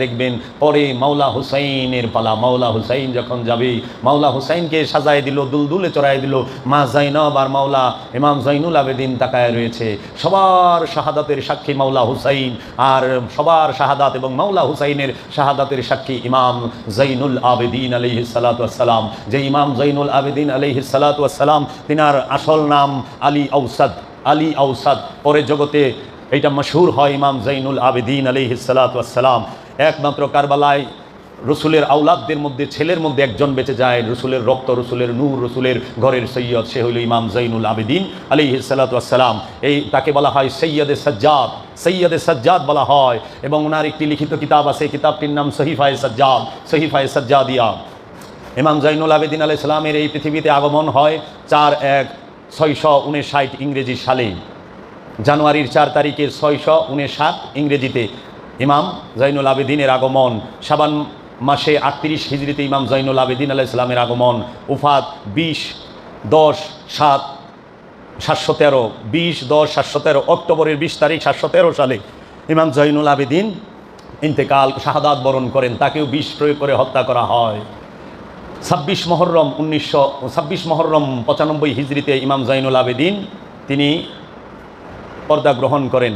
দেখবেন, পরে মাওলা হুসাইনের পালা। মাওলা হুসাইন যখন যাবে, মাওলা হুসাইনকে সাজায় দিল, দুলদুলে চড়াই দিল। মা জাইনব আর মাওলা, ইমাম জাইনুল আবেদিন তাকায় রয়েছে। সবার শাহাদাতের সাক্ষী মাওলা হুসাইন, আর সবার শাহাদাত এবং মাওলা হুসাইনের শাহাদাতের সাক্ষী ইমাম জাইনুল আবেদিন আলহি সালাতাম যে ইমাম জাইনুল আবেদিন আলহি সালাতাম তিনার আসল নাম আলী আউসাদ আলী আউসাদ পরে জগতে এটা মশহুর হয় ইমাম জাইনুল আবেদিন আলহি সালাতাম একমাত্র কারবালায় রসুলের আউলাদদের মধ্যে, ছেলের মধ্যে একজন বেঁচে যায়, রসুলের রক্ত, রসুলের নূর, রসুলের ঘরের সৈয়দ, সে হইল ইমাম জৈনুল আবেদিন আলী সালাতাম এই তাকে বলা হয় সৈয়দে সজ্জাদ। সৈয়দে সজ্জাদ বলা হয় এবং ওনার একটি লিখিত কিতাব আছে কিতাবটির নাম সহিফায় সজ্জাদ, সহিফায় সজ্জাদিয়া। ইমাম জৈনুল আবেদিন আলাই সালামের এই পৃথিবীতে আগমন হয় চার এক ছয়শো উনষাট ইংরেজি সালে। জানুয়ারির চার তারিখের ছয়শো উনষাট ইংরেজিতে ইমাম জাইনুল আবেদিনের আগমন। সাবান মাসে আটত্রিশ হিজড়িতে ইমাম জাইনুল আবেদিন আলাহ ইসলামের আগমন। উফাত বিশ, দশ, সাত, সাতশো তেরো, বিশ, দশ, সাতশো তেরো, অক্টোবরের বিশ তারিখ সাতশো তেরো সালে ইমাম জাইনুল আবেদিন ইন্তেকাল, শাহাদাত বরণ করেন। তাকেও বিষ প্রয়োগ করে হত্যা করা হয়। ছাব্বিশ মহরম উনিশশো, ছাব্বিশ মহরম পঁচানব্বই হিজড়িতে ইমাম জাইনুল আবেদিন তিনি পর্দা গ্রহণ করেন।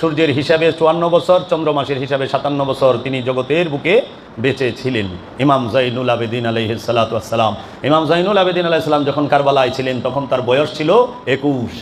সূর্যের হিসাবে চুয়ান্ন বছর, চন্দ্র মাসের হিসাবে সাতান্ন বছর তিনি জগতের বুকে বেঁচে ছিলেন ইমাম জাইনুল আবেদিন আলহ সালাতাম ইমাম জাইনুল আবেদিন আলাইসাল্লাম যখন কারবালায় ছিলেন, তখন তার বয়স ছিল একুশ।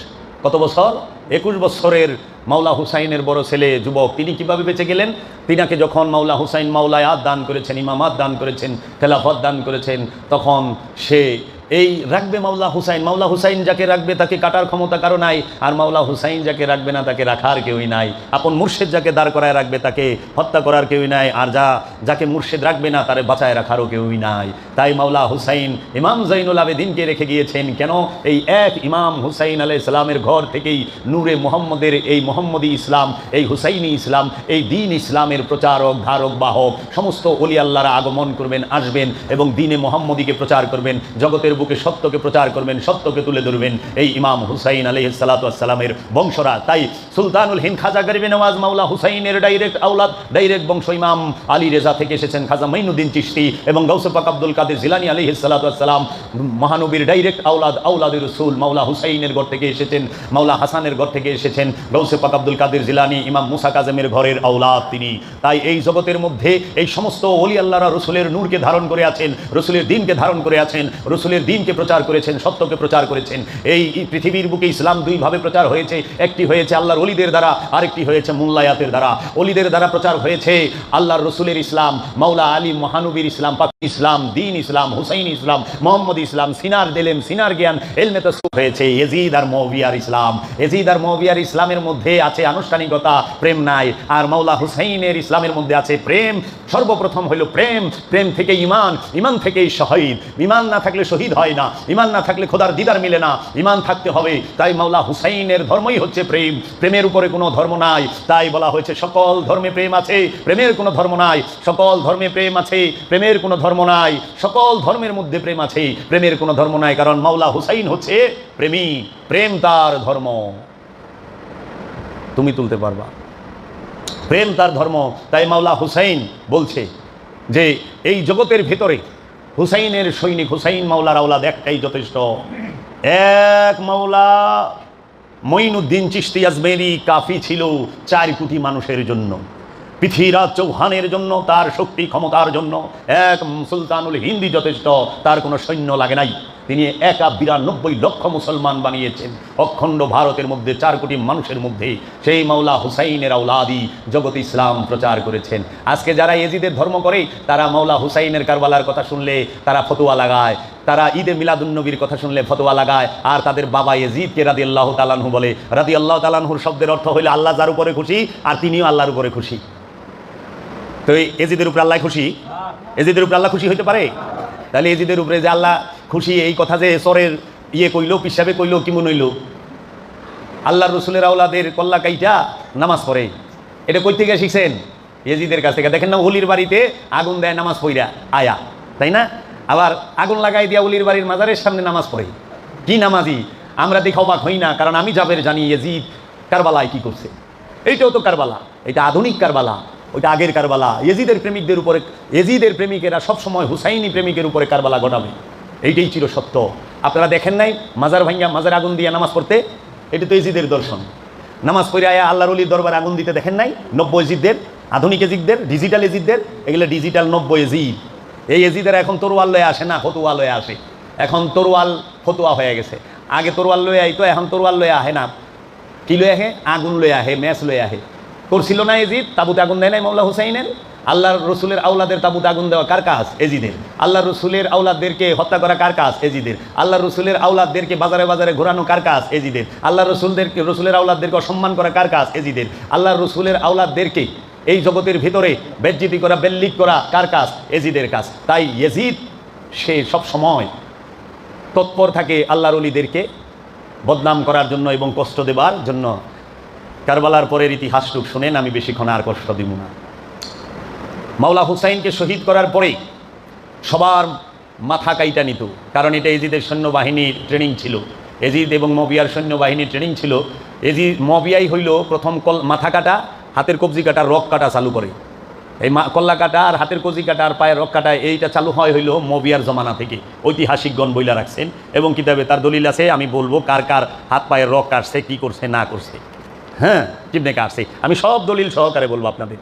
কত বছর? একুশ বছরের মাওলা হুসাইনের বড় ছেলে, যুবক, তিনি কীভাবে বেঁচে গেলেন? তিনাকে যখন মাওলা হুসাইন মাওলায় মাওলায়াত দান করেছেন, ইমামাত দান করেছেন, খেলাফত দান করেছেন, তখন সে এই রাখবে মাওলা হুসাইন মাওলা হুসাইন যাকে রাখবে তাকে কাটার ক্ষমতা কারও নাই, আর মাওলা হুসাইন যাকে রাখবে না তাকে রাখার কেউই নাই। আপন মুর্শেদ যাকে দাঁড় করায় রাখবে তাকে হত্যা করার কেউই নাই, আর যা, যাকে মুর্শেদ রাখবে না তারে বাঁচায় রাখারও কেউই নাই। তাই মাওলা হুসাইন ইমাম জাইনুল আবেদিনকে রেখে গিয়েছেন, কেন এই এক ইমাম হুসাইন আলাই ইসলামের ঘর থেকেই নূরে মোহাম্মদের এই মোহাম্মদী ইসলাম, এই হুসাইনি ইসলাম, এই দিন ইসলামের প্রচারক, ধারক, বাহক, সমস্ত অলি আগমন করবেন, আসবেন এবং দিনে মোহাম্মদীকে প্রচার করবেন। জগতের বুকে সত্যকে প্রচার করবেন, সত্যকে তুলে ধরবেন। এই ইমাম হুসাইন আলহ সালাতামের বংশরা। তাই সুলতানুল হিন্দ খাজা গরিবে নওয়াজ মাওলা হুসাইনের ডাইরেক্ট আউলাদ ডাইরেক্ট বংশ ইমাম আলী রেজা থেকে এসেছেন খাজা মাইনুদ্দিন চিস্তি এবং গৌসফাক আব্দুল কাদের জিলানি আলহ সালাতাম মহানবীর ডাইরেক্ট আউলাদ আউলাদের রসুল মাওলা হুসাইনের ঘর থেকে এসেছেন, মাওলা হাসানের ঘর থেকে এসেছেন গৌসফাক আব্দুল কাদের জিলানি ইমাম মুসা কাজেমের ঘরের আউলাদ তিনি। তাই এই জগতের মধ্যে এই সমস্ত অলি আল্লাহরা রসুলের নূরকে ধারণ করে আছেন, রসুলের দিনকে ধারণ করে আছেন, রসুলের দিনকে প্রচার করেছেন, সত্যকে প্রচার করেছেন। এই পৃথিবীর বুকে ইসলাম দুইভাবে প্রচার হয়েছে, একটি হয়েছে আল্লাহর অলিদের দ্বারা, আরেকটি হয়েছে মুল্লায়াতের দ্বারা। অলিদের দ্বারা প্রচার হয়েছে আল্লাহর রসুলের ইসলাম, মাওলা আলী মহানবীর ইসলাম ইসলাম, দিন ইসলাম, হুসাইন ইসলাম, মোহাম্মদ ইসলাম, সিনার দেলেম, সিনার জ্ঞান এলমেত হয়েছে এজিদ আর মহবিয়ার ইসলাম। এজিদ আর মহবিয়ার ইসলামের মধ্যে আছে আনুষ্ঠানিকতা, প্রেম নাই। আর মাওলা হুসাইনের ইসলামের মধ্যে আছে প্রেম। সর্বপ্রথম হইল প্রেম। প্রেম থেকে ইমান ইমান থেকেই শহীদ। ইমান না থাকলে শহীদ হয় না। ইমান না থাকলে খোদার দিদার মিলে না। ইমান থাকতে হবে। তাই মাওলা হুসাইনের ধর্মই হচ্ছে প্রেম। প্রেমের উপরে কোনো ধর্ম নাই। তাই বলা হয়েছে, সকল ধর্মে প্রেম আছে, প্রেমের কোনো ধর্ম নাই। সকল ধর্মে প্রেম আছে, প্রেমের কোনো ধর্ম নাই। সকল ধর্মের মধ্যে প্রেম আছে, প্রেমের কোনো ধর্ম নাই। কারণ মাওলা হুসাইন হচ্ছে প্রেমী। প্রেম তার ধর্ম। তুমি তুলতে পারবা। প্রেম তার ধর্ম। তাই মাওলা হুসাইন বলছে যে, এই জগতের ভেতরে হুসাইনের সৈনিক হুসাইন মাওলার আওলাদ একটাই যথেষ্ট। এক মাওলা মঈনুদ্দিন চিস্তি আজমেরি কাফি ছিল চার কোটি মানুষের জন্য। পৃথিবীরাজ চৌহানের জন্য, তার শক্তি ক্ষমতার জন্য। এক সুলতানুল হিন্দি যথেষ্ট, তার কোনো সৈন্য লাগে নাই। তিনি একা বিরানব্বই লক্ষ মুসলমান বানিয়েছেন। অখণ্ড ভারতের মধ্যে চার কোটি মানুষের মধ্যে সেই মাওলা হুসাইনের আউলাদি জগৎ ইসলাম প্রচার করেছেন। আজকে যারা এজিদের ধর্ম করে, তারা মাওলা হুসাইনের কারবালার কথা শুনলে তারা ফতুয়া লাগায়। তারা ঈদে মিলাদুন্নবীর কথা শুনলে ফতোয়া লাগায়। আর তাদের বাবা এজিদকে রাদি আল্লাহ তালানহু বলে রাদি আল্লাহ তালানহুর শব্দের অর্থ হইলে আল্লাহ যার উপরে খুশি আর তিনিও আল্লাহর উপরে খুশি। তো এজিদের উপরে আল্লাহ খুশি? এজিদের উপরে আল্লাহ খুশি হইতে পারে? তাহলে এজিদের উপরে যে আল্লাহ খুশি এই কথা যে সরের ইয়ে কইল পিসাবে কইল কি মনে হইল আল্লাহ রসুলের আউলাদের কল্লা কাইটা নামাজ পড়ে। এটা কই থেকে শিখছেন? এজিদের কাছ থেকে। দেখেন না, অলির বাড়িতে আগুন দেয়, নামাজ পড়িয়া আয়া। তাই না? আবার আগুন লাগাই দিয়া অলির বাড়ির মাজারের সামনে নামাজ পড়ে। কি নামাজি? আমরা দেখে অবাক হই না, কারণ আমি যাবের জানি এজিদ কারবালায় কি করছে। এইটাও তো কারবালা। এটা আধুনিক কারবালা, ওইটা আগের কারবালা। এজিদের প্রেমিকদের উপরে এজিদের প্রেমিকেরা সবসময় হুসাইনি প্রেমিকের উপরে কারবালা ঘটাবে এইটাই ছিল সত্য। আপনারা দেখেন নাই, মাজার ভাঙ্গা মাজার আগুন দিয়ে নামাজ পড়তে? এটা তো এজিদের দর্শন। নামাজ পড়ে আয়া আল্লাহর অলির দরবার আগুন দিতে দেখেন নাই? নব্য এজিদদের আধুনিক এজিদদের ডিজিটাল এজিদদের, এগুলো ডিজিটাল নব্য এজিদ। এই এজিদের এখন তরোয়াল লয়ে আসে না, ফতুয়া লয়ে আসে। এখন তরোয়াল ফতুয়া হয়ে গেছে। আগে তরোয়াল লয়ে আইতো, এখন তরোয়াল লয়ে আহে না। কি লয়ে আহে? আগুন লয়ে আহে, ম্যাচ লয়ে আহে। করছিল না এজিদ, তাবুতে আগুন দেয় নাই মামলা হুসাইনের? আল্লাহর রসুলের আউলাদের তাবুতে আগুন দেওয়া কার কাজ? এজিদের। আল্লাহ রসুলের আউলাদদেরকে হত্যা করা কার কাজ? এজিদের। আল্লাহ রসুলের আউলাদদেরকে বাজারে বাজারে ঘোরানো কার কাজ? এজিদের। আল্লাহ রসুলদেরকে রসুলের আউলাদদেরকে অসম্মান করা কার কাজ? এজিদের। আল্লাহ রসুলের আউলাদদেরকে এই জগতের ভিতরে বেজ্জিতি করা, বেল্লিক করা কার কাজ? এজিদের কাজ। তাই এজিদ সে সব সময় তৎপর থাকে আল্লাহর অলিদেরকে বদনাম করার জন্য এবং কষ্ট দেবার জন্য। কারবালার পরের ইতিহাসটুক শুনেন, আমি বেশিক্ষণ আর কষ্ট দিব না। মাওলা হুসাইনকে শহীদ করার পরেই সবার মাথা কাইটা নিত, কারণ এটা এজিদের সৈন্যবাহিনীর ট্রেনিং ছিল। এজিদ এবং মবিয়ার সৈন্যবাহিনীর ট্রেনিং ছিল। এজিদ, মবিয়াই হইল প্রথম কল, মাথা কাটা, হাতের কবজি কাটা, রক কাটা চালু করে। এই মা, কল্লা কাটা আর হাতের কবজি কাটা আর পায়ের রক কাটা, এইটা চালু হয় হইল মবিয়ার জমানা থেকে। ঐতিহাসিকগণ বইলা রাখছেন এবং কিতাবে তার দলিল আছে, আমি বলব কার কার হাত পায়ের রক কাটছে, কী করছে, না করছে। হ্যাঁ কিমনে কাটছে। আমি সব দলিল সহকারে বলব আপনাদের।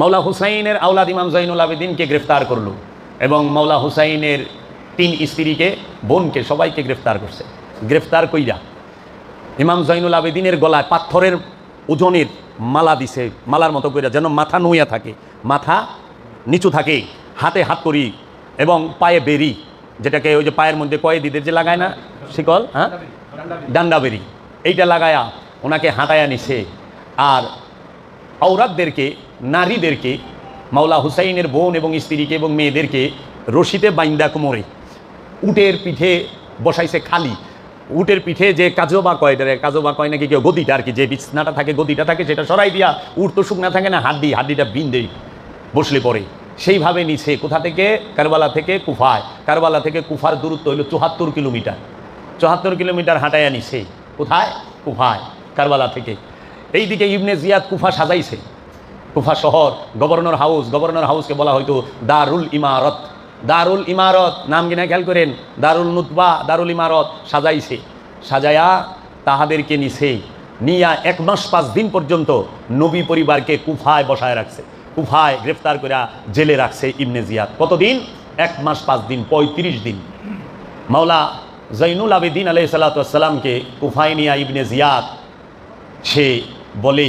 মাওলা হুসাইনের আউলাদ ইমাম জৈনুল আবেদিনকে গ্রেফতার করল এবং মাওলা হুসাইনের তিন স্ত্রীকে, বোনকে সবাইকে গ্রেফতার করছে। গ্রেফতার কইরা ইমাম জৈনুল আবেদিনের গলায় পাথরের ওজনের মালা দিছে, মালার মতো কইরা যেন মাথা নুইয়া থাকে, মাথা নিচু থাকে, হাতে হাত করি এবং পায়ে বেরি, যেটাকে ওই যে পায়ের মধ্যে কয়ে দিদের যে লাগায় না, শিকল হ্যাঁ? ডান্ডা বেরি। এইটা লাগায়া ওনাকে হাঁটায়া নিছে। আর আওরাতদেরকে নারীদেরকে, মাওলা হুসাইনের বোন এবং স্ত্রীকে এবং মেয়েদেরকে রশিতে বাইন্দা কোমরে, উটের পিঠে বসাইছে খালি। উটের পিঠে যে কাজবা কয় কাজবা কয় নাকি কেউ গদিটা আর কি, যে বিছনাটা থাকে, গদিটা থাকে সেটা সরাই দিয়া উট তো শুকনা থাকে না, হাড্ডি, হাড্ডিটা বিন্দে বসলে পরে। সেইভাবে নিছে, কোথা থেকে? কারবালা থেকে কুফায়। কারবালা থেকে কুফার দূরত্ব হলো চুহাত্তর কিলোমিটার। চুহাত্তর কিলোমিটার হাঁটাইয়া নিছে। কোথায়? কুফায়, কারবালা থেকে। এইদিকে ইবনে জিয়াদ কুফা সাজাইছে। কুফা শহর, গভর্নর হাউস, গভর্নর হাউসকে বলা হয়তো দারুল ইমারত। দারুল ইমারত, নাম কিনা খেয়াল করেন? দারুল নুতবা, দারুল ইমারত সাজাইছে। সাজায়া তাহাদেরকে নিছে। নিয়া এক মাস পাঁচ দিন পর্যন্ত নবী পরিবারকে কুফায় বসায় রাখছে। কুফায় গ্রেফতার করে জেলে রাখছে ইবনে জিয়াদ। কতদিন? এক মাস পাঁচ দিন, পঁয়ত্রিশ দিন। মাওলা জৈনুল আবেদিন আলাই সাল্লাতামকে কুফায় নিয়া ইবনে জিয়াদ, সে বলে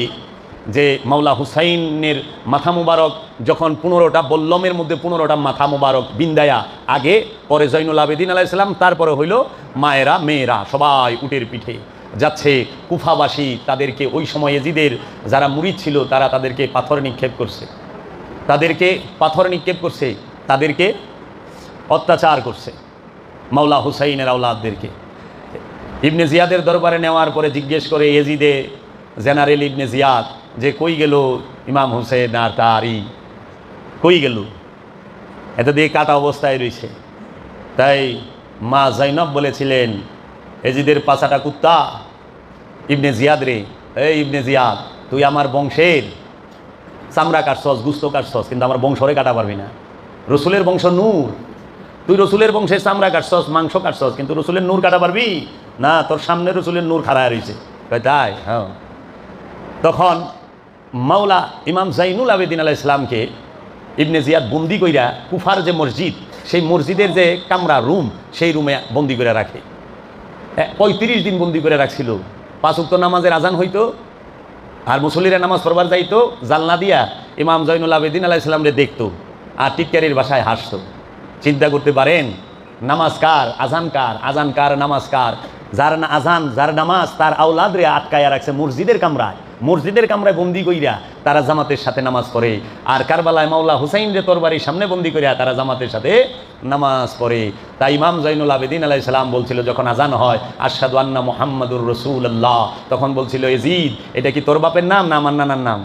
যে মাওলা হুসাইনের মাথা মুবারক যখন পনেরোটা বল্লমের মধ্যে পনেরোটা মাথা মুবারক বিন্দায়া, আগে পরে জৈনুল আবেদিন আলাইসালাম তারপরে হইল মায়েরা, মেয়েরা, সবাই উটের পিঠে যাচ্ছে। কুফাবাসী তাদেরকে ওই সময় এজিদের যারা মুরিদ ছিল, তারা তাদেরকে পাথর নিক্ষেপ করছে। তাদেরকে পাথর নিক্ষেপ করছে, তাদেরকে অত্যাচার করছে মাওলা হুসাইনের আওলাদদেরকে। ইবনে জিয়াদের দরবারে নেওয়ার পরে জিজ্ঞেস করে এজিদে জেনারেল ইবনে জিয়াদ, যে কই গেল ইমাম হোসেন আর তারই? কই গেল? এত দিয়ে কাটা অবস্থায় রয়েছে তাই মা জৈনব বলেছিলেন, এজিদের পাশাটা কুত্তা। ইবনে জিয়াদ রে, এই ইবনে জিয়াদ, তুই আমার বংশের। চামড়া কাটছস, গুস্ত কাটছস, কিন্তু আমার বংশরে কাটা পারবি না। রসুলের বংশ নূর। তুই রসুলের বংশের চামড়া কাটছস, মাংস কাটছস, কিন্তু রসুলের নূর কাটা পারবি? না, তোর সামনে রসুলের নূর খাড়া রয়েছে তাই? হ্যাঁ। তখন মাওলা ইমাম জাইনুল আবেদিন আলাহ ইসলামকে ইবনে জিয়াদ বন্দি কইরা কুফার যে মসজিদ, সেই মসজিদের যে কামরা রুম, সেই রুমে বন্দি করে রাখে। পঁয়ত্রিশ দিন বন্দি করে রাখছিল। পাঁচ উক্ত নামাজের আজান হইতো, আর মুসল্লিরা নামাজ পড়বার যাইতো, জালনা দিয়া ইমাম জৈনুল আবেদিন আলাহ ইসলামরে দেখতো আর টিটকারির বাসায় হাসতো। চিন্তা করতে পারেন, নামাজ কার, আজান কার আজান কার, নামাজ কার? যার না আজান, যার নামাজ, তার আউলাদরে আটকায়া রাখছে মসজিদের কামরায়। মসজিদের কামরায় বন্দি কইরা তারা জামাতের সাথে নামাজ পড়ে। আর কারবালায় মাওলা হুসাইন রে তরবারির সামনে বন্দি করিয়া তারা জামাতের সাথে নামাজ পড়ে। তাই ইমাম জৈনুল আবেদিন আলাই সালাম বলছিল, যখন আজান হয় আশাদু আন্না মোহাম্মদুর রসুল আল্লাহ তখন বলছিল এজিদ এটা কি তোর বাপের নাম না আমার নানার নাম?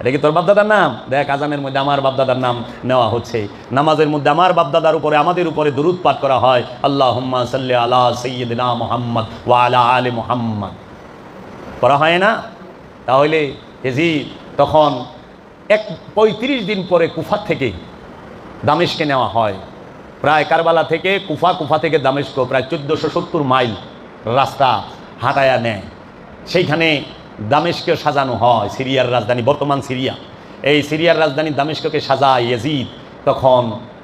এটা কি তোর বাপদাদার নাম? দেখ, আজানের মধ্যে আমার বাপদাদার নাম নেওয়া হচ্ছে। নামাজের মধ্যে আমার বাপদাদার উপরে, আমাদের উপরে দুরুদ পাঠ করা হয়। আল্লাহ সাল্লি আলা সৈয়দনা মোহাম্মদ ওয়া আলা আলে মোহাম্মদ। করা হয় না? তাহলে এজি তখন এক পঁয়ত্রিশ দিন পরে কুফা থেকে দামেশকে নেওয়া হয়। প্রায় কারবালা থেকে কুফা কুফা থেকে দামেস্ক প্রায় চোদ্দোশো সত্তর মাইল রাস্তা হাঁটায়া নেয়। সেইখানে দামেস্কে সাজানো হয়, সিরিয়ার রাজধানী, বর্তমান সিরিয়া। এই সিরিয়ার রাজধানী দামেস্ককে সাজায় ইয়েজিদ, তখন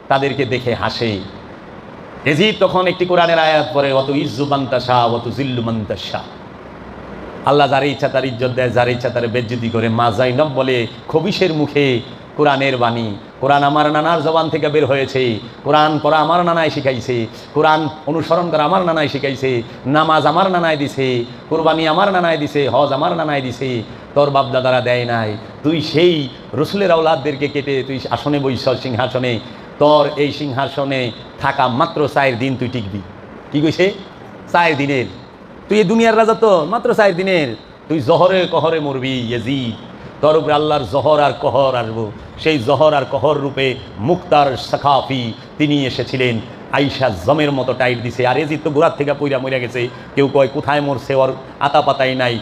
তাদেরকে দেখে হাসে। এজিদ তখন একটি কোরআনের আয়াত পরে অত ইজ্জু মান্তাসা অত জিল্লু মান্তাসা আল্লাহ যার ইচ্ছা তার ইজ্জত দেয়, যার ইচ্ছা তার বেজ্জতি করে, মা জাইনব বলে খবিসের মুখে কোরআনের বাণী কোরআন আমার নানার জবান থেকে বের হয়েছে। কোরআন পড়া আমার নানায় শিখাইছে। কোরআন অনুসরণ করা আমার নানায় শিখাইছে। নামাজ আমার নানায় দিছে। কোরবানি আমার নানায় দিছে। হজ আমার নানায় দিছে। তোর বাপদাদারা দেয় নাই। তুই সেই রসুলের আউলাদদেরকে কেটে তুই আসনে বৈশ সিংহাসনে। তোর এই সিংহাসনে থাকা মাত্র চায়ের দিন তুই টিকবি। কি কইছে? চায়ের দিনের। তুই এই দুনিয়ার রাজা তো, মাত্র চার দিনের। তুই জহরে কহরে মরবি, ইয়েজিদ। তোর উপরে আল্লাহর জহর আর কহর আসব। সেই জহর আর কহর রূপে মুক্তার সাখাফি তিনি এসেছিলেন। আইসা জমের মতো টাইট দিছে। আর এজিদ তো গোড়ার থেকে পইরা মরে গেছে। কেউ কয়, কোথায় মোর ওর আতা পাতাই নাই।